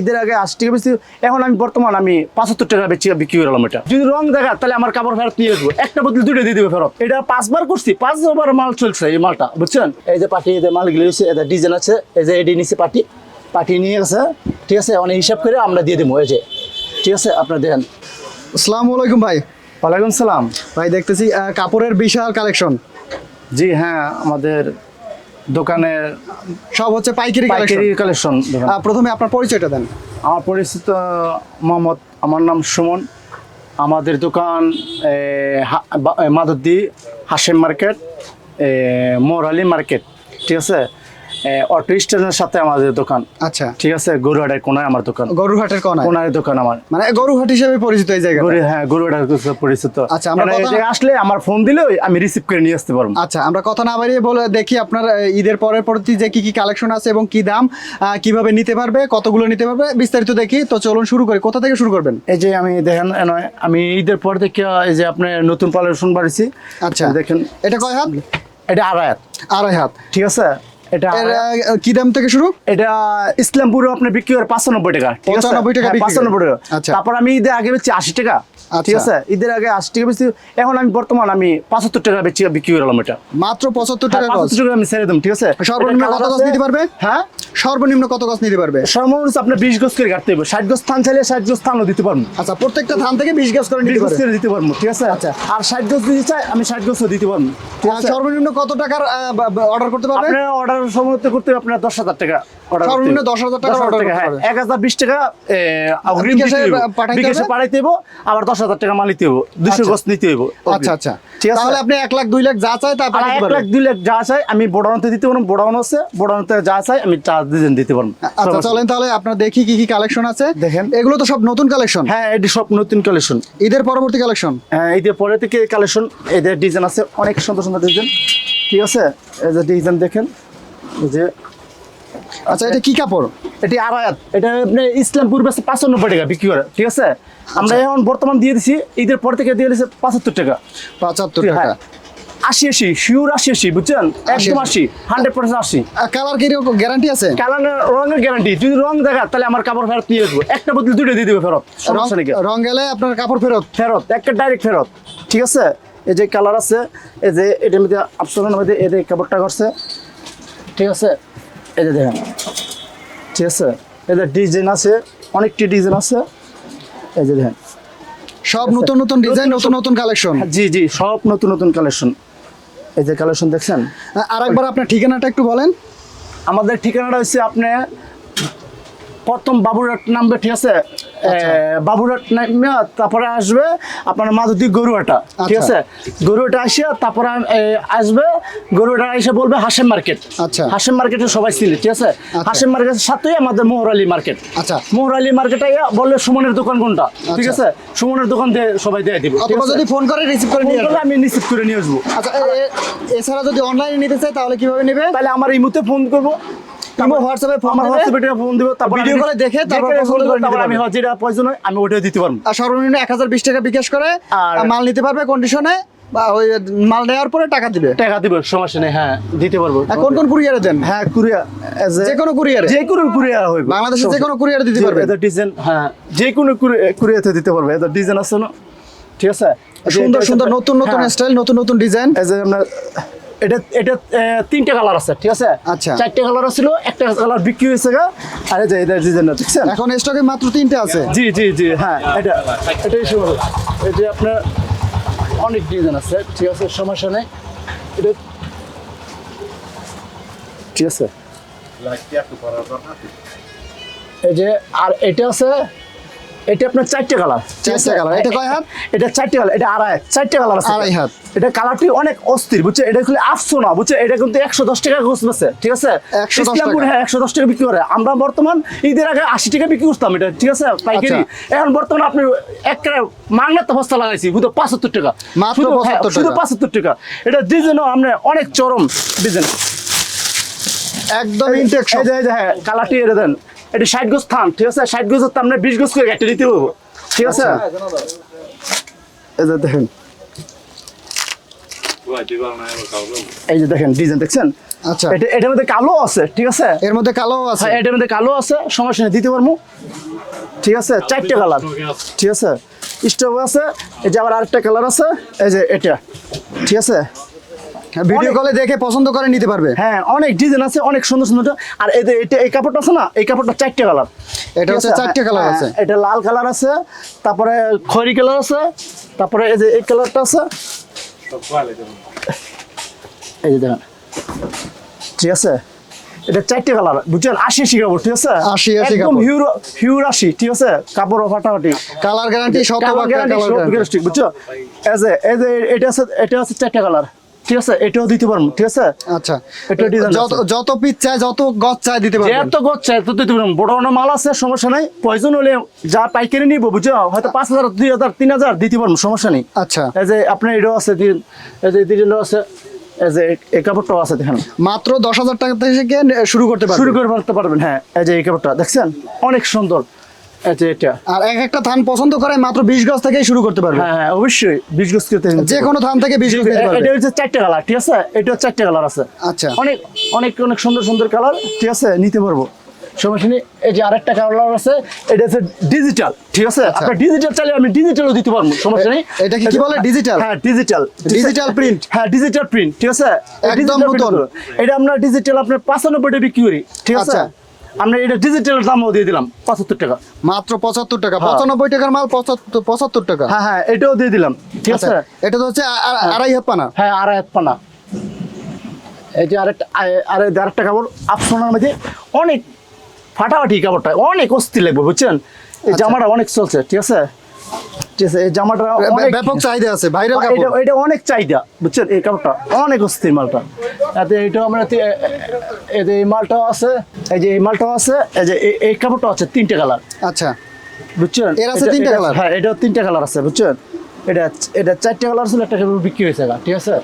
ঈদের আগে আশি টাকা বেশি। এখন আমি বর্তমান আমি পঁচাত্তর টাকা বেশি বিক্রি করলাম এটা। যদি রং দেখা তাহলে আমার কাপড় ফেরত নিয়ে আসব। একটা বদলে দুটো দিয়ে দেবে ফেরত। এটা পাঁচবার করছি পাঁচবার মাল চলছে এই মালটা বুঝছেন? এই যে পাটি এদের মালগুলো হচ্ছে এদের ডিজাইন আছে এই যে এডি নিচে পাটি পাটি নিয়ে গেছে। ঠিক আছে অনেক হিসাব করে আমরা দিয়ে দেবো এই যে। ঠিক আছে আপনার দেন আসসালামু আলাইকুম ভাই। ওয়ালাইকুম সালাম। ভাই দেখতেছি কাপড়ের বিশাল কালেকশন জি হ্যাঁ আমাদের দোকানের সব হচ্ছে পাইকারি পাইকারি কালেকশন প্রথমে আপনার পরিচয়টা দেন। আমার পরিচিত মোহাম্মদ আমার নাম সুমন। আমাদের দোকান মাদুদ্দি হাসেম মার্কেট এ, মোরালি মার্কেট ঠিক আছে? অটো স্ট্যান্ডের সাথে আমাদের দোকান। আচ্ছা। ঠিক আছে? গরুহাটের কোনায় আমার দোকান। গরুহাটের কোনায়? কোনায় দোকান আমার। মানে গরুহাট হিসেবে পরিচিত এই জায়গা হ্যাঁ গরুহাটের কাছে পরিচিত। আচ্ছা, আমরা মানে আসলে আমার ফোন দিলে আমি রিসিভ করে নিয়ে আসতে পারব। আচ্ছা আমরা কথা না বাড়িয়ে বলে দেখি আপনার ঈদের পরের প্রতি যে কি কি কালেকশন আছে এবং কি দাম কীভাবে নিতে পারবে কতগুলো নিতে পারবে বিস্তারিত দেখি। তো চলুন শুরু করি। কোথা থেকে শুরু করবেন? এই যে আমি দেখেন আমি ঈদের পর থেকে এই যে আপনার নতুন পালেশন বাড়িছি আচ্ছা। দেখেন। এটা কয় হাত? এটা আড়ায়াত আড়াই হাত। ঠিক আছে? এটা এর কি দাম থেকে শুরু এটা ইসলামপুরে আপনি বিক্রি করে পাঁচানব্বই টাকা ঠিক আছে? 95 টাকা হ্যাঁ, বিক্রি করেন। 95 টাকা আচ্ছা। তারপর আমি ঈদের আগে বেচছি আশি টাকা। ঠিক আছে? ঈদের আগে আশি টাকা বেশি এখন আমি বর্তমান আমি পঁচাত্তর টাকা বেচি বিক্রি করলাম এটা। মাত্র পঁচাত্তর টাকা পঁচাত্তর টাকা আমি ছেড়ে দিম ঠিক আছে? সর্বনিম্ন কত colour নিতে পারবে? হ্যাঁ? সর্বনিম্ন কত গজ নিতে পারবে? সর্বনিম্ন আপনার বিশ গজ করে কাটতে হবে। ষাট গজ স্থান চাইলে ষাট গজ স্থানও দিতে পারব। আচ্ছা প্রত্যেকটা ধান থেকে বিশ গজ করে বিশ নিতে করে দিতে পারব ঠিক আছে? আচ্ছা। আর ষাট গজ দিতে চাই আমি ষাট গজও দিতে পারব সর্বনিম্ন কত টাকার অর্ডার করতে পারবে? আপনার অর্ডার সময় করতে হবে আপনার দশ হাজার টাকা সর্বনিম্ন হবে। 10,000 টাকার 10,000 করতে হ্যাঁ, হবে। এক হাজার বিশ টাকা অগ্রিম। পাঠাইতে হবে? আবার দশ হাজার টাকা মাল নিতে হইব দুশো আচ্ছা। গছ নিতে হইব আচ্ছা আচ্ছা। ঠিক আছে? তাহলে আপনি এক লাখ দুই লাখ যা চাই তা এক লাখ দুই লাখ যা চাই আমি বড়ানোতে দিতে পারব আছে বড়ানোতে যা চাই আমি ডিজাইন দিতে পারব। আচ্ছা চলেন তাহলে আপনার দেখি কি কি কালেকশন আছে। দেখেন। এগুলো তো সব নতুন কালেকশন হ্যাঁ এটি সব নতুন কালেকশন ঈদের পরবর্তী কালেকশন হ্যাঁ যে পরে থেকে কালেকশন এদের ডিজাইন আছে অনেক সুন্দর সুন্দর ডিজাইন ঠিক আছে? এই যে ডিজাইন দেখেন যে আচ্ছা এটা কি কাপড়? এটি আড়ায়াত এটা আপনি ইসলামপুর বেশি পাঁচানব্বই টাকা বিক্রি করে ঠিক আছে? আমরা আচ্ছা। এখন বর্তমান দিয়ে দিছি ঈদের পর থেকে দিয়ে দিছি পঁচাত্তর টাকা। পঁচাত্তর টাকা। হ্যাঁ আশি আশি শিওর আশি আশি বুঝছেন? একদম আশি। হান্ড্রেড পার্সেন্ট আশি। কালার কি গ্যারান্টি আছে? কালারের রঙের গ্যারান্টি। যদি রং দেখা তাহলে আমার কাপড় ফেরত নিয়ে আসব। একটা বদলে দুটো দিয়ে দিবে ফেরত রং গেলে আপনার কাপড় ফেরত? ফেরত একটা ডাইরেক্ট ফেরত ঠিক আছে? এই যে কালার আছে এই যে এটার মধ্যে আপসনের মধ্যে এই যে কাপড়টা করছে ঠিক আছে? এই যে দেখেন। ঠিক আছে? এদের ডিজাইন আছে অনেকটি ডিজাইন আছে। এই যে দেখেন। সব নতুন নতুন ডিজাইন নতুন নতুন কালেকশন জি জি সব নতুন নতুন কালেকশন এই যে কালেকশন দেখছেন? আর একবার আপনার ঠিকানাটা একটু বলেন। আমাদের ঠিকানাটা হচ্ছে আপনি প্রথম বাবুরহাট নামবে ঠিক আছে? বাবুরহাট নামবে তারপরে আসবে আপনার মাধুদি গরুয়াটা ঠিক আচ্ছা। আছে? গরুয়াটা আসিয়া তারপরে আসবে গরুয়াটা এসে বলবে হাসেম মার্কেট। আচ্ছা। হাসেম মার্কেটে সবাই চিনে ঠিক আছে? হাসেম মার্কেটের সাথেই আমাদের মোহরালি মার্কেট। আচ্ছা। মোহরালি মার্কেটে বললে সুমনের দোকান কোনটা ঠিক আচ্ছা। আছে? সুমনের দোকান দিয়ে সবাই দিয়ে দিব অথবা যদি ফোন করে রিসিভ করে নিয়ে আসবেন। আমি নিশ্চিত করে নিয়ে আসব। আচ্ছা এছাড়া যদি অনলাইনে নিতে চাই তাহলে কীভাবে নেবে? তাহলে আমার এই মুহূর্তে ফোন করব। কিংবা হোয়াটসঅ্যাপে ফোন আমার হোয়াটসঅ্যাপে ফোন দিব তারপর ভিডিও কলে দেখে তারপর পছন্দ করে তারপর আমি যেটা প্রয়োজন হয় আমি ওটা দিতে পারব। আর সর্বনিম্ন এক হাজার বিশ টাকা বিকাশ করে মাল নিতে পারবে কন্ডিশনে বা ওই মাল নেওয়ার পরে টাকা দিবে। টাকা দিবে সমস্যা নেই হ্যাঁ দিতে পারব। কোন কোন কুরিয়ারে দেন? হ্যাঁ কুরিয়া যে কোনো কুরিয়ারে যে কোনো কুরিয়া হইবে। বাংলাদেশে যে কোনো কুরিয়ারে দিতে পারবে। ডিজাইন হ্যাঁ যে কোনো কুরিয়াতে দিতে পারবে। ডিজাইন আছে না? ঠিক আছে? সুন্দর সুন্দর নতুন নতুন হ্যাঁ। স্টাইল নতুন নতুন ডিজাইন যে আপনার এটা এটা তিনটা কালার আছে ঠিক আছে? আচ্ছা। চারটে কালার ছিল একটা কালার বিক্রি হয়েছে গা। আর যে এদের ডিজাইনটা দেখছেন? এখন স্টকে মাত্র তিনটে আছে? জি জি জি হ্যাঁ এটা এটাই সুন্দর এটা আপনার অনেক ডিজাইন আছে ঠিক আছে সমস্যা নেই। এটা ঠিক আছে। এই যে আর এটা আছে এটা আপনার চারটে কালার চারটে colour। এটা কয় হাত? এটা চারটে কালার এটা আড়াই চারটে কালার আছে। আড়াই হাত। এটা কালারটি অনেক অস্থির বুঝছে এটা খুলে আফসো না বুঝছে এটা কিন্তু একশো দশ টাকা বেছে ঠিক আছে? ইসলামপুর হ্যাঁ একশো দশ টাকা বিক্রি করে। আমরা বর্তমান ঈদের আগে আশি টাকা বিক্রি করতাম এটা ঠিক আছে? পাইকারি। আচ্ছা। এখন বর্তমান আপনি এক মাংনাতে বস্তা লাগাইছি বুঝতে পঁচাত্তর টাকা। শুধু- হ্যাঁ, 75 শুধু টাকা। পঁচাত্তর টাকা। এটা ডিজাইনও আমরা অনেক চরম ডিজাইন। একদম ইনটেক হ্যাঁ কালারটি এটা দেন। এটা ষাট গোজ থান ঠিক আছে? ষাট গোজ আমরা বিশ গোজ করে একটা দিতে পারব ঠিক আছে? এই যে দেখেন। এই যে দেখেন ডিজাইন দেখছেন? আচ্ছা। এটা এটার মধ্যে কালো আছে ঠিক আছে? এর মধ্যে কালো আছে। হ্যাঁ এটার মধ্যে কালো আছে সমস্যা নেই দিতে পারব। ঠিক আছে? চারটে কালার ঠিক আছে? স্টোভ আছে এই যে আবার আরেকটা কালার আছে এই যে এটা ঠিক আছে? ভিডিও কলে দেখে পছন্দ করে নিতে পারবে। হ্যাঁ অনেক ডিজাইন আছে অনেক সুন্দর সুন্দর আর এই যে এটা এই কাপড়টা আছে না এই কাপড়টা চারটে কালার এটা হচ্ছে চারটে কালার আছে। এটা লাল কালার আছে তারপরে খয়রি কালার আছে তারপরে এই যে এই কালারটা আছে। এই যে দেখেন। ঠিক আছে? এটা চারটে কালার বুঝছেন? আশি আশি কাপড় ঠিক আছে? 80 80 একদম। হিউর হিউর আশি ঠিক আছে? কাপড় ফাটাফাটি। কালার গ্যারান্টি শতভাগ কালার গ্যারান্টি বুঝছ? এই যে এই যে এটা আছে এটা আছে চারটে কালার ঠিক আছে এটাও দিতে পারব ঠিক আছে? আচ্ছা। এটা design যত যত পিস চায় যত গজ চায় দিতে যে পারবেন এত গচ্ছে এত দিতে পারব। বড় বড় মাল আছে সমস্যা নাই। প্রয়োজন হলে যা পাইকারি নিব বুঝছ? হয়তো পাঁচ হাজার দুই হাজার তিন হাজার দিতে পারব সমস্যা নেই। আচ্ছা। এই যে আপনার এটাও আছে দিন- এই যে দিদিনও আছে এই যে এই কাপড়টাও আছে দেখেন। মাত্র দশ হাজার টাকা থেকে শুরু করতে শুরু পারবেন করে ফেলতে পারবেন হ্যাঁ। এই যে এই কাপড়টা দেখছেন? অনেক সুন্দর। এই এটা। আর এক একটা থান পছন্দ করে মাত্র বিশ গজ থেকেই শুরু করতে পারবে। হ্যাঁ হ্যাঁ অবশ্যই বিশ গজ করতে যে কোনো থান থেকে বিশ গজ নিতে পারবে। এটা হচ্ছে চারটে কালার ঠিক আছে? এটা চারটে কালার আছে। আচ্ছা। অনেক অনেক অনেক সুন্দর সুন্দর কালার ঠিক আছে? নিতে পারব। সমস্যা নেই এই যে আরেকটা কালার আছে এটা হচ্ছে ডিজিটাল ঠিক আছে? ডিজিটাল চাইলে আমি ডিজিটালও দিতে পারব সমস্যা নেই। এটা কি বলে? Digital? হ্যাঁ ডিজিটাল Digital print? হ্যাঁ ডিজিটাল প্রিন্ট ঠিক আছে? একদম। এটা আমরা ডিজিটাল আপনার পাঁচানব্বই টাকা বিক্রি করি ঠিক আছে? আচ্ছা। আমরা এটা ডিজিটাল দামও দিয়ে দিলাম পঁচাত্তর টাকা। মাত্র পঁচাত্তর টাকা হ্যাঁ। পঁচানব্বই টাকার মাল পঁচাত্তর পঁচাত্তর টাকা। হ্যাঁ হ্যাঁ এটাও দিয়ে দিলাম ঠিক আছে? আচ্ছা এটা তো হচ্ছে আ- আড়াই হাত পানা। হ্যাঁ আড়াই হাত পানা। এই যে আরেকটা আ- আর এই যে আরেকটা কাপড় আফসোনার মধ্যে অনেক ফাটাফাটি কাপড়টা অনেক অস্থির লাগবে বুঝছেন? এই আচ্ছা। জামাটা অনেক চলছে ঠিক আছে আছে? জামাটা ব্যাপক চাহিদা আছে ভাইরাল কাপড়। এটা অনেক চাহিদা বুঝছেন? এই কাপড়টা অনেক অস্থির মালটা। এতে এইটা আমরা তি- এ- এ- এই মালটাও আছে এই যে এই মালটাও আছে এই যে এই- কাপড়টাও আছে তিনটে কালার। আচ্ছা। বুঝছেন? এর আছে এটা- তিনটা এটা- colour? হ্যাঁ এটাও তিনটা কালার আছে বুঝছেন? এটা এটা চারটে কালার ছিল একটা কালার বিক্রি হয়েছে ঠিক আছে?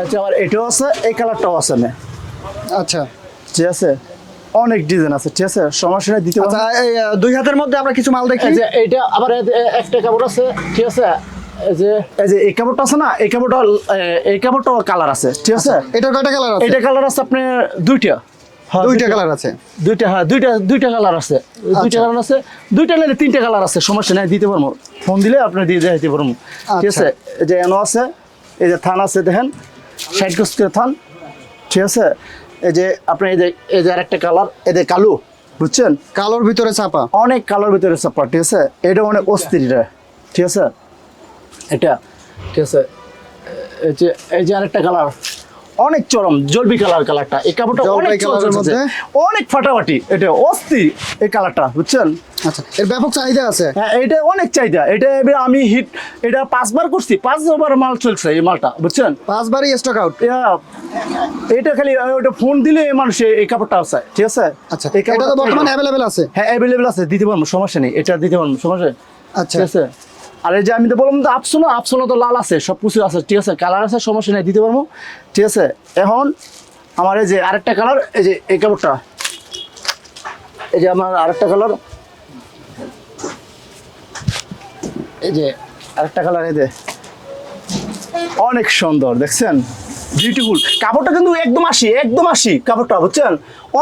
আচ্ছা আবার এটাও আছে এই কালারটাও আছে না। আচ্ছা। ঠিক আছে? অনেক ডিজাইন আছে ঠিক আছে? সমস্যা দিতে। আচ্ছা দুই হাতের মধ্যে আমরা কিছু মাল দেখি। যে এইটা আবার একটা কাপড় আছে ঠিক আছে? যে এই যে এই কাপড়টা আছে না এই কাপড়টা এই কাপড়টাও কালার আছে ঠিক আছে? এটার কয়টা কালার আছে? এটা কালার আছে আপনার দুইটা। হ্যাঁ, দুইটা কালার আছে। দুইটা হ্যাঁ দুইটা দুইটা কালার আছে। দুইটা আচ্ছা। কালার আছে দুইটা নিলে তিনটা কালার আছে সমস্যা নাই দিতে পারব। ফোন দিলে আপনি দিয়ে দিতে পারব। ঠিক আচ্ছা। আছে? এই যে এনো আছে এই যে থান আছে দেখেন ষাট গজ করে থান ঠিক আছে? এই যে আপনি এই যে এই যে আরেকটা কালার এই যে কালো বুঝছেন? কালোর ভিতরে চাপা অনেক কালোর ভিতরে চাপা ঠিক আছে? এটা অনেক অস্থির এটা ঠিক আছে? এটা ঠিক আছে? এই যে এই যে আরেকটা কালার অনেক চরম জলবি কালার কালারটা। এই কাপড়টা অনেক কালারের মধ্যে? অনেক ফাটাফাটি এটা অস্থির এই কালারটা বুঝছেন? আচ্ছা এর ব্যাপক চাহিদা আছে? হ্যাঁ এটা অনেক চাহিদা। এটা এবার আমি হিট এটা পাঁচবার করছি পাঁচবার মাল চলছে এই মালটা বুঝছেন? পাঁচবারই স্টক আউট এটা খালি ওটা ফোন দিলে এই মানুষ এই কাপড়টা আছে ঠিক আছে? আচ্ছা এই এটা তো কাপড়টা- বর্তমানে অ্যাভেলেবেল আছে? হ্যাঁ অ্যাভেলেবেল আছে দিতে পারব সমস্যা নেই এটা দিতে পারব সমস্যা আচ্ছা। ঠিক আছে? আর এই যে আমি তো বললাম তো আপসোনা আপসোনা তো লাল আছে, সব কিছু আছে, ঠিক আছে? কালার আছে, সমস্যা নেই, দিতে পারব, ঠিক আছে? এখন আমার এই যে আরেকটা কালার এই যে এই কাপড়টা। এই যে আমার আরেকটা কালার এই যে আরেকটা কালার এই যে। অনেক সুন্দর, দেখছেন? বিউটিফুল কাপড়টা কিন্তু একদম আসি একদম আসি কাপড়টা, বুঝছেন?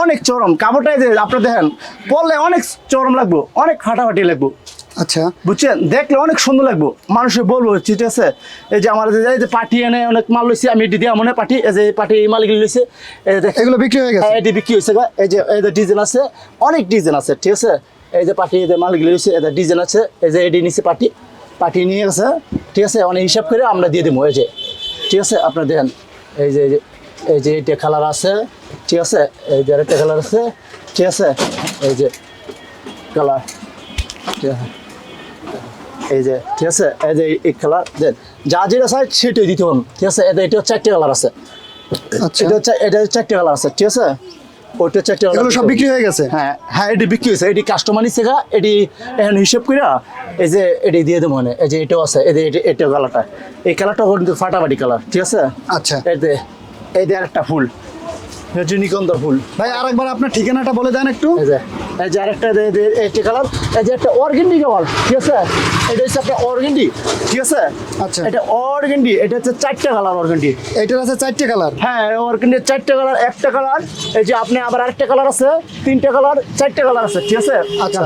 অনেক চরম। কাপড়টা এই যে, আপনার দেখেন, পরলে অনেক চরম লাগবো, অনেক ফাটাফাটি লাগবো। আচ্ছা বুঝছেন দেখলে অনেক সুন্দর লাগবো মানুষে বলব ঠিক আছে এই যে আমার যে এই যে পাটি এনে অনেক মাল লইছে আমি এটি দিয়া মনে পাটি এই যে পাটি এই মাল লইছে এগুলো বিক্রি হয়ে গেছে হ্যাঁ এটি বিক্রি হয়েছে গা। এই যে এই যে ডিজাইন আছে অনেক ডিজাইন আছে ঠিক আছে এই যে পাটি এই যে মাল লইছে এই যে ডিজাইন আছে এই যে এটি নিচে পাটি পাটি নিয়ে গেছে ঠিক আছে অনেক হিসাব করে আমরা দিয়ে দেবো এই যে ঠিক আছে আপনার দেখেন এই যে এই যে- এই যে এটা কালার আছে ঠিক আছে এই যে আরেকটা কালার আছে ঠিক আছে এই যে কালার ঠিক আছে এই যে ঠিক আছে? এই যে এই কালার দেন। যা যেটা চাই সেটাই দিতে পারব ঠিক আছে? এটা এটা চারটে কালার আছে। আচ্ছা। এটা হচ্ছে এটা চারটে কালার আছে ঠিক আছে? ওইটা চারটে কালার সব বিক্রি হয়ে গেছে? হ্যাঁ হ্যাঁ এটি বিক্রি হয়েছে। এটি কাস্টমার নিচ্ছে এটি এখন হিসেব করে এই যে এটি দিয়ে দেবো মানে এই যে এটাও আছে এই যে এটি এটা কালারটা এই কালারটা কিন্তু ফাটাফাটি কালার ঠিক আছে? আচ্ছা। এই যে এই যে আরেকটা ফুল। রজনীগন্ধা ফুল। ভাই আরেকবার আপনার ঠিকানাটা বলে দেন একটু। এই যে আরেকটা এই যে কালার। এই যে একটা অর্গেন্ডি কালার ঠিক আছে? এটা হচ্ছে একটা অর্গেন্ডি ঠিক আছে? আচ্ছা। এটা অর্গেন্ডি এটা হচ্ছে চারটা কালার অর্গেন্ডি। এটার আছে চারটে কালার। হ্যাঁ অর্গেন্ডির চারটা কালার একটা কালার এই যে আপনি আবার আরেকটা কালার আছে তিনটা কালার চারটা কালার আছে ঠিক আছে? আচ্ছা।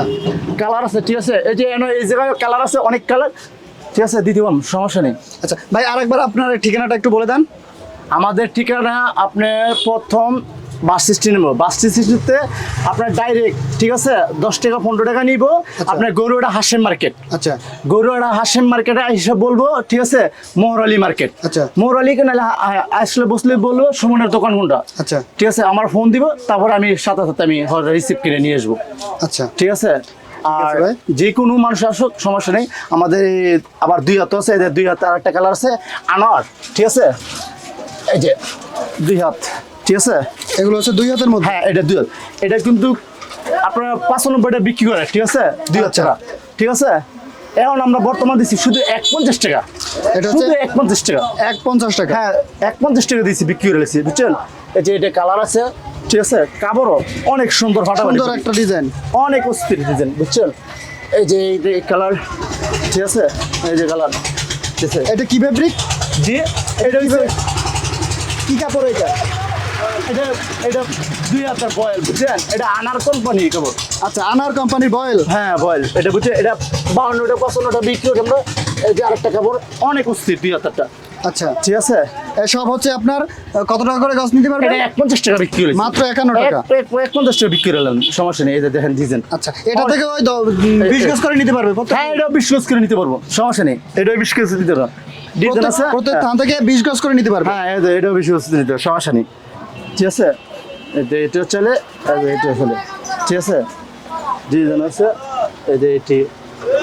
কালার আছে ঠিক আছে? এই যে এই জায়গায় কালার আছে অনেক কালার ঠিক আছে? পারব সমস্যা নেই। আচ্ছা ভাই আরেকবার আপনার ঠিকানাটা একটু বলে দেন। আমাদের ঠিকানা আপনি প্রথম বাস স্ট্যান্ড নেব বাস স্ট্যান্ডতে আপনার ডাইরেক্ট ঠিক আছে? দশ টাকা পনেরো টাকা নিব। আপনার গরুটা হাসেম মার্কেট। আচ্ছা। গরুয়াড়া হাসেম মার্কেটে হিসাব বলব ঠিক আছে? মোহরালি মার্কেট। আচ্ছা। মোহরালি কেন আসলে বসলে বলব সুমনের দোকান কোনটা? আচ্ছা। ঠিক আছে আমার ফোন দিব তারপর আমি সাথে সাথে আমি রিসিভ কিনে নিয়ে আসব। আচ্ছা। ঠিক আছে? আর। যে কোনো মানুষ আসুক সমস্যা নেই। আমাদের আবার দুই হাত আছে এদের দুই হাত আর একটা কালার আছে আনার ঠিক আছে? এই যে দুই হাত ঠিক আছে? এগুলো হচ্ছে দুই হাতের মধ্যে? হ্যাঁ এটা দুই হাত। এটা কিন্তু আপনারা পাঁচানব্বইটা বিক্রি করে ঠিক আছে? দুই হাত। টাকা ঠিক আছে? এখন আমরা বর্তমান দিচ্ছি শুধু এক পঞ্চাশ টাকা। এটা হচ্ছে- শুধু এক পঞ্চাশ টাকা। এক পঞ্চাশ টাকা। হ্যাঁ এক পঞ্চাশ টাকা দিয়েছি বিক্রি করে দিয়েছি বুঝছেন? এই যে এটা কালার আছে ঠিক আছে? কাপড়ও অনেক সুন্দর ফাটাফাটি সুন্দর একটা ডিজাইন। অনেক অস্থির ডিজাইন বুঝছেন? এই যে এই কালার ঠিক আছে? এই যে কালার ঠিক আছে? এটা কি ফেব্রিক জি এটা কি কাপড় এটা এটা এটা দুই হাজার বয়েল। বুঝছেন? এটা আনার কোম্পানি কেবল আচ্ছা আনার কোম্পানির বয়েল? হ্যাঁ বয়েল। এটা বুঝছে এটা বাউন্নটা পঁচান্নটা বিক্রি করে আমরা। এই যে আরেকটা কাপড় অনেক অস্থির দুই হাজারটা। আচ্ছা ঠিক আছে। সব হচ্ছে আপনার কত টাকা করে গাছ নিতে পারবেন? এটা এক পঞ্চাশ টাকা বিক্রি মাত্র একান্ন টাকা। এক- পঞ্চাশ টাকা বিক্রি করলাম সমস্যা নেই এই যে দেখেন ডিজাইন। আচ্ছা এটা থেকে ওই বিশ গাছ করে নিতে পারবে হ্যাঁ এটা বিশ করে নিতে পারব সমস্যা নেই। এটাও বিশ কেজি দিতে পারব। ডিজাইন আছে? প্রত্যেক হ্যাঁ। থান থেকে বিশ গজ করে নিতে পারবে। হ্যাঁ এটা বেশি ওষুধ নিতে সমস্যা নেই। ঠিক আছে? এই এটা চলে আর এটা চলে ঠিক আছে? ডিজাইন আছে। এই যে এটি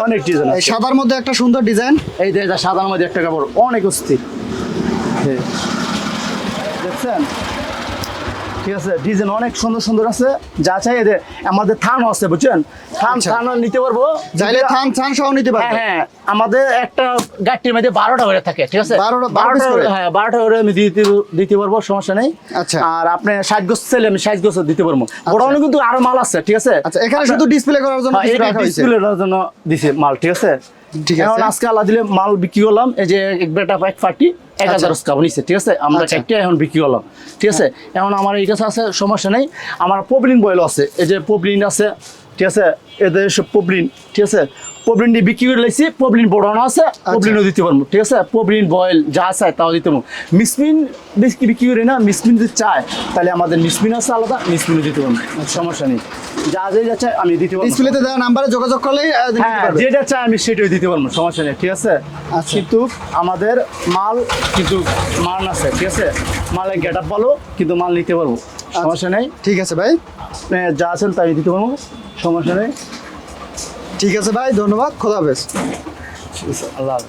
অনেক ডিজাইন এই আছে। সাদার মধ্যে একটা সুন্দর ডিজাইন। এই যে এটা সাদার মধ্যে একটা কাপড় অনেক অস্থির। এই, দেখছেন? ঠিক আছে? ডিজাইন অনেক সুন্দর সুন্দর আছে। যা চাই এদের আমাদের থানও আছে বুঝছেন? থান আচ্ছা। থানও নিতে পারব। চাইলে থান থান সহ নিতে হ্যাঁ পারবে হ্যাঁ। আমাদের একটা গাড়ির মধ্যে বারোটা করে থাকে ঠিক আছে? 12টা- 12 করে? হ্যাঁ বারোটা করে আমি দিতে দিতে পারব সমস্যা নেই। আচ্ছা। আর আপনি ষাট গোছ ছেলে আমি ষাট গোছ দিতে পারব। গোডাউনে কিন্তু আরও মাল আছে ঠিক আছে? আচ্ছা এখানে শুধু ডিসপ্লে করার জন্য ডিসপ্লে display এর জন্য দিছে মাল ঠিক আছে? ঠিক আছে। এখন আজকে আল্লাহ দিলে মাল বিক্রি করলাম এই যে এক বেটা এক ফাটি এক আচ্ছা। হাজার কাপ নিচ্ছে ঠিক আছে? আমরা চারটে এখন বিক্রি করলাম ঠিক আছে? এখন আমার এই কাছে আছে সমস্যা নেই। আমার পবলিন বয়েল আছে এই যে পবলিন আছে ঠিক আছে? এদের সব পবলিন ঠিক আছে? দিয়ে বিক্রি করে লাইছি পবলিন বড়ানো আছে আচ্ছা। পবলিনও দিতে পারব ঠিক আছে? পবলিন বয়েল যা চায় তাও দিতে পারব। মিসমিন বেশি বিক্রি করি না মিসমিন যদি চায় তাহলে আমাদের মিসমিন আছে আলাদা মিসমিনও দিতে পারব। সমস্যা নেই। যা যে যা চায় আমি দিতে পারব। ডিসপ্লেতে দেওয়া নাম্বারে যোগাযোগ নিতে হ্যাঁ যেটা চাই আমি সেটাই দিতে পারব সমস্যা নেই ঠিক আছে? আচ্ছা। কিন্তু আমাদের মাল কিন্তু মান আছে ঠিক আছে? মালের গেট আপ ভালো কিন্তু মাল নিতে পারব আচ্ছা। সমস্যা নেই। ঠিক আছে ভাই। যা আছেন তাই দিতে পারব সমস্যা নেই। ঠিক আছে ভাই ধন্যবাদ খোদা হাফেজ আল্লাহ হাফেজ।